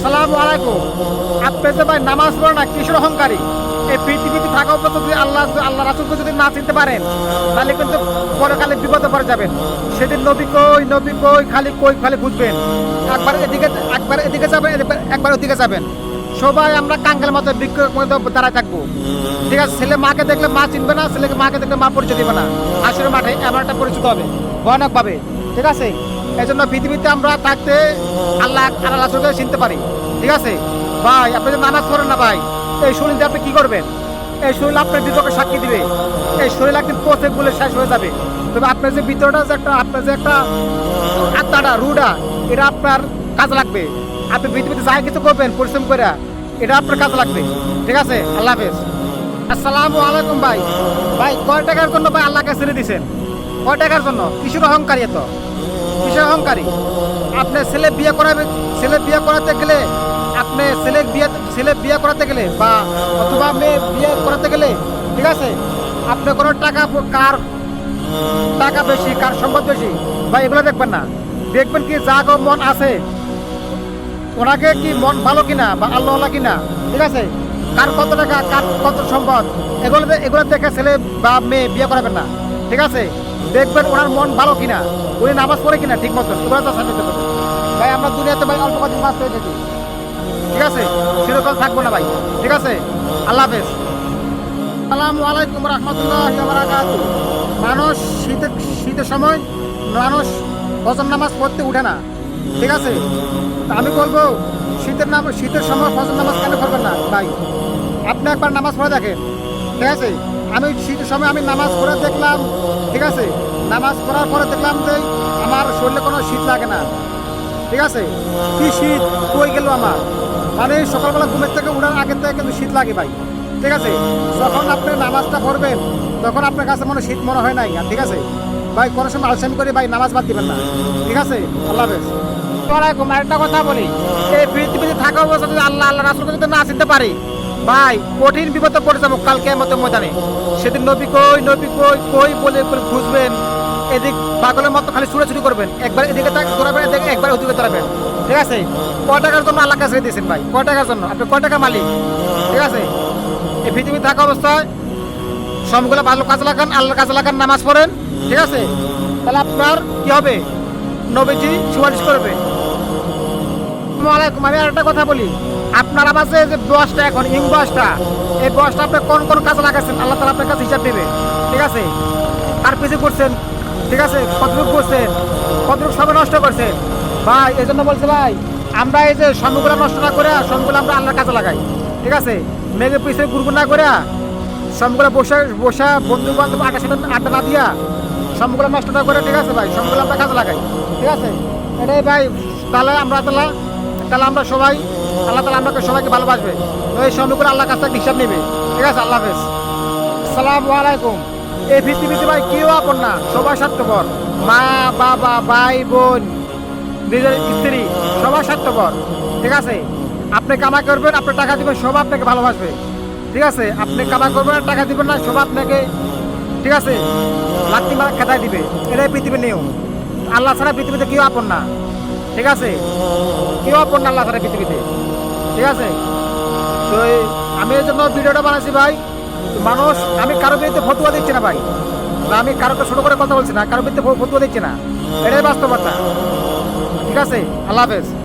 আসসালামু আলাইকুম। আপনি যে ভাই নামাজ পড়েন না, কিশোর অহংকারী। এই পৃথিবীতে থাকা অবস্থা যদি আল্লাহ আল্লাহ রাসুলকে যদি না চিনতে পারেন, তাহলে কিন্তু পরকালে বিপদে পড়ে যাবেন। সেদিন নবী কই নবী কই, খালি কই, খালি বুঝবেন। একবার এদিকে একবার এদিকে যাবেন একবার ওদিকে যাবেন। সবাই আমরা কাঙ্গালের মতো বৃক্ষ মতো দাঁড়ায় থাকব। ঠিক আছে, ছেলে মাকে দেখলে মা চিনবে না, ছেলেকে মাকে দেখলে মা পরিচয় দিবে না। আসলে মাঠে এমন একটা পরিচিত হবে। ভয়ানক ভাবে ঠিক আছে? এই জন্য পৃথিবীতে আমরা থাকতে আল্লাহ আল্লাহ চোখে চিনতে পারি। ঠিক আছে? ভাই, আপনি যদি নামাজ পড়েন না ভাই, এই শরীর দিয়ে আপনি কি করবেন? এই শরীর আপনার বিপক্ষে সাক্ষী দিবে। এই শরীর একদিন পথে বলে শেষ হয়ে যাবে। তবে আপনার যে ভিতরটা যে একটা আপনার যে একটা আত্মাটা রুটা এটা আপনার কাজে লাগবে। আপনি পৃথিবীতে যাই কিছু করবেন, পরিশ্রম করে, এটা আপনার কাজে লাগবে। ঠিক আছে? আল্লাহ হাফেজ। আসসালামু আলাইকুম ভাই। ভাই, কয় টাকার জন্য ভাই আল্লাহকে ছেড়ে দিছেন? কয় টাকার জন্য? কিশোর অহংকারী এত? কিশোর অহংকারী। আপনি ছেলে বিয়ে করাবে, ছেলে বিয়ে করাতে গেলে, আপনি ছেলে বিয়ে ছেলে বিয়ে করাতে গেলে বা অথবা মেয়ে বিয়ে করাতে গেলে, ঠিক আছে? আপনি কোনো টাকা, কার টাকা বেশি, কার সম্পদ বেশি, বা এগুলো দেখবেন না। দেখবেন কি যা মন আছে, ওনাকে কি মন ভালো কিনা বা আল্লাহ আল্লাহ কিনা, ঠিক আছে? কার কত টাকা, কার কত সম্পদ, এগুলো এগুলো দেখে ছেলে বা মেয়ে বিয়ে করাবেন না, ঠিক আছে? দেখবেন ওনার মন ভালো কিনা, উনি নামাজ পড়ে কিনা ঠিক মতো ভাই, আমরা দুনিয়াতে ভাই অল্প কদিন হয়ে গেছি ঠিক আছে? সেরকম থাকব না ভাই। ঠিক আছে? আল্লাহ হাফেজ। আসসালামু আলাইকুম রহমতুল্লাহ মানুষ শীতের শীতের সময় মানুষ ফজর নামাজ পড়তে উঠে না। ঠিক আছে? আমি বলব, শীতের নাম, শীতের সময় ফজর নামাজ কেন করবেন না? ভাই, আপনি একবার নামাজ পড়ে দেখেন। ঠিক আছে? আমি শীতের সময় আমি নামাজ পড়ে দেখলাম, ঠিক আছে? নামাজ পড়ার পরে দেখলাম যে আমার শরীরে কোনো শীত লাগে না। ঠিক আছে? কি শীত? কই গেল আমার? মানে সকালবেলা ঘুমের থেকে উঠার আগের থেকে কিন্তু শীত লাগে ভাই। ঠিক আছে? যখন আপনি নামাজটা পড়বেন, তখন আপনার কাছে মনে শীত মনে হয় নাই। ঠিক আছে? ভাই, কোনো সময় আলসামি করে ভাই নামাজ বাদ দিবেন না। ঠিক আছে? আল্লাহ হাফেজ। আরেকটা কথা বলি। এই পৃথিবীতে থাকা অবস্থা যদি আল্লাহ আল্লাহ রাসুলকে যদি না চিনতে পারি ভাই, কঠিন বিপদে পড়ে যাব কালকে মতো ময়দানে। সেদিন নবী কই নবী কই কই বলে খুঁজবেন? এদিক পাগলের মতো খালি ছুড়ে করবেন। একবার এদিকে তাক দৌড়াবেন এদিকে একবার ওদিকে দৌড়াবেন ঠিক আছে? কয় টাকার জন্য আল্লাহ কাছে দিয়েছেন ভাই? কয় টাকার জন্য? আপনি কয় টাকা মালিক? ঠিক আছে? এই পৃথিবী থাকা অবস্থায় সবগুলো ভালো কাজে লাগান, আল্লাহর কাজে লাগান, নামাজ পড়েন। ঠিক আছে? তাহলে আপনার কি হবে? নবীজি সুপারিশ করবে। আমি আর একটা কথা বলি। আপনার আবার যে বয়সটা এখন ইং বয়সটা, এই বয়সটা আপনি কোন কোন কাজে লাগাচ্ছেন আল্লাহ তালা আপনার কাছে হিসাব দেবে। ঠিক আছে? কার পিছু করছেন ঠিক আছে? কতটুকু করছেন কতটুকু সময় নষ্ট করছেন? ভাই এই জন্য বলছে ভাই, আমরা এই যে সময়গুলো নষ্ট না করে সময়গুলো আমরা আল্লাহর কাজে লাগাই। ঠিক আছে? মেঘে পিছিয়ে গুরগুর না করে সময়গুলো বসে বসা বন্ধু বান্ধব সাথে আড্ডা না দিয়া সময়গুলো নষ্ট না করে ঠিক আছে ভাই সময়গুলো আমরা কাজে লাগাই। ঠিক আছে? এটাই ভাই, তাহলে আমরা তাহলে তাহলে আমরা সবাই আল্লাহ তালা আপনাকে সবাইকে ভালোবাসবে। এই করে আল্লাহ কাছ থেকে হিসাব নেবে। ঠিক আছে, আল্লাহ হাফেজ। সালাম আলাইকুম। এই ভিত্তি পৃথিবীতে ভাই কেউ আপন না সবাই স্বার্থপর। মা, বাবা, ভাই, বোন, নিজের স্ত্রী সবাই স্বার্থপর। ঠিক আছে? আপনি কামাই করবেন আপনি টাকা দিবেন, সব আপনাকে ভালোবাসবে। ঠিক আছে? আপনি কামাই করবেন, টাকা দিবেন না, সব আপনাকে, ঠিক আছে? লাত্তি মারা খেতায় দিবে। এটাই পৃথিবীর নিয়ম। আল্লাহ ছাড়া পৃথিবীতে কেউ আপন না। ঠিক আছে? কেউ আপন না আল্লাহ ছাড়া পৃথিবীতে। ঠিক আছে? তো আমি এই জন্য ভিডিওটা বানাইছি ভাই। মানুষ, আমি কারও বিরুদ্ধে ফতুয়া দিচ্ছি না ভাই। আমি কারোকে ছোট করে কথা বলছি না, কারও বিরুদ্ধে ফতুয়া দিচ্ছি না। এটাই বাস্তবতা। ঠিক আছে? আল্লাহ হাফেজ।